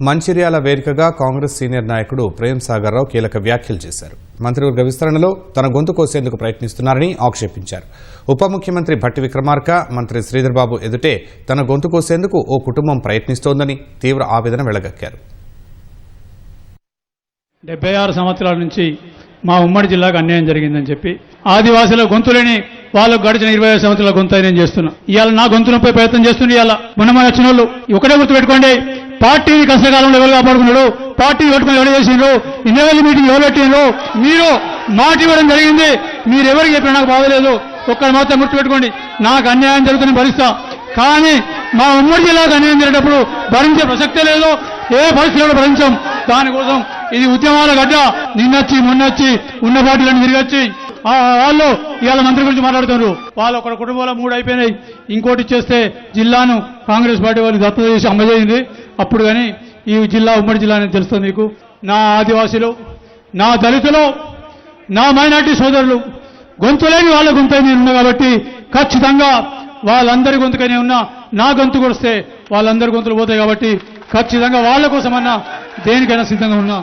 మంచిర్యాల వేదికగా కాంగ్రెస్ సీనియర్ నాయకుడు ప్రేమ్ సాగర్ రావు కీలక వ్యాఖ్యలు చేశారు. మంత్రివర్గ విస్తరణలో తన గొంతు కోసేందుకు ప్రయత్నిస్తున్నారని ఆక్షేపించారు. ఉప ముఖ్యమంత్రి భట్టి విక్రమార్క మంత్రి శ్రీధర్బాబు ఎదుటే తన గొంతు కోసేందుకు ఓ కుటుంబం ప్రయత్నిస్తోందని తీవ్ర ఆవేదన వెళ్ళగక్కారు డెబ్బై ఆరు సంవత్సరాల నుంచి మా ఉమ్మడి జిల్లాకు అన్యాయం జరిగిందని చెప్పి ఆదివాసుల గొంతులేని వాళ్ళకు గడిచిన ఇరవై ఐదు సంవత్సరాల గొంతు నేను చేస్తున్నా. ఇవాళ నా గొంతులపై ప్రయత్నం చేస్తున్నా ఇవాళ. మొన్న వచ్చిన వాళ్ళు ఒకటే గుర్తుపెట్టుకోండి. పార్టీని కష్టకాలంలో ఎవరు కాపాడుకున్నాడు? పార్టీ పెట్టుకుని ఎవరు చేసిండ్రు? ఇన్నోవేల మీటింగ్ ఎవరు పెట్టిండ్రు? మీరు మాట ఇవ్వడం జరిగింది. మీరు ఎవరికి చెప్పినా నాకు బాధలేదు ఒక్కరి మాత్రం గుర్తుపెట్టుకోండి. నాకు అన్యాయం జరుగుతున్న భరిస్తా కానీ మా ఉమ్మడి జిల్లాకు అన్యాయం జరిగేటప్పుడు భరించే ప్రసక్తే లేదు. ఏ పరిస్థితుల్లో భరించాం. దానికోసం ఇది ఉద్యమాల గడ్డ. నిన్నొచ్చి మొన్నొచ్చి ఉన్న పార్టీలను తిరిగొచ్చి. వాళ్ళు ఇవాళ మంత్రి గురించి మాట్లాడుతున్నారు. వాళ్ళు ఒక కుటుంబంలో మూడు అయిపోయినాయి. ఇంకోటి చేస్తే జిల్లాను కాంగ్రెస్ పార్టీ వాళ్ళు దత్తత చేసి అమ్మజేయింది అప్పుడు కానీ ఈ జిల్లా ఉమ్మడి జిల్లా అని తెలుస్తుంది మీకు. నా ఆదివాసీలు నా దళితులు నా మైనార్టీ సోదరులు గొంతులేని వాళ్ళ గొంతు నేను ఉన్నా కాబట్టి ఖచ్చితంగా వాళ్ళందరి గొంతుకనే ఉన్నా నా గొంతు కొడిస్తే వాళ్ళందరి గొంతులు పోతాయి కాబట్టి ఖచ్చితంగా వాళ్ళ కోసమన్నా దేనికైనా సిద్ధంగా ఉన్నా.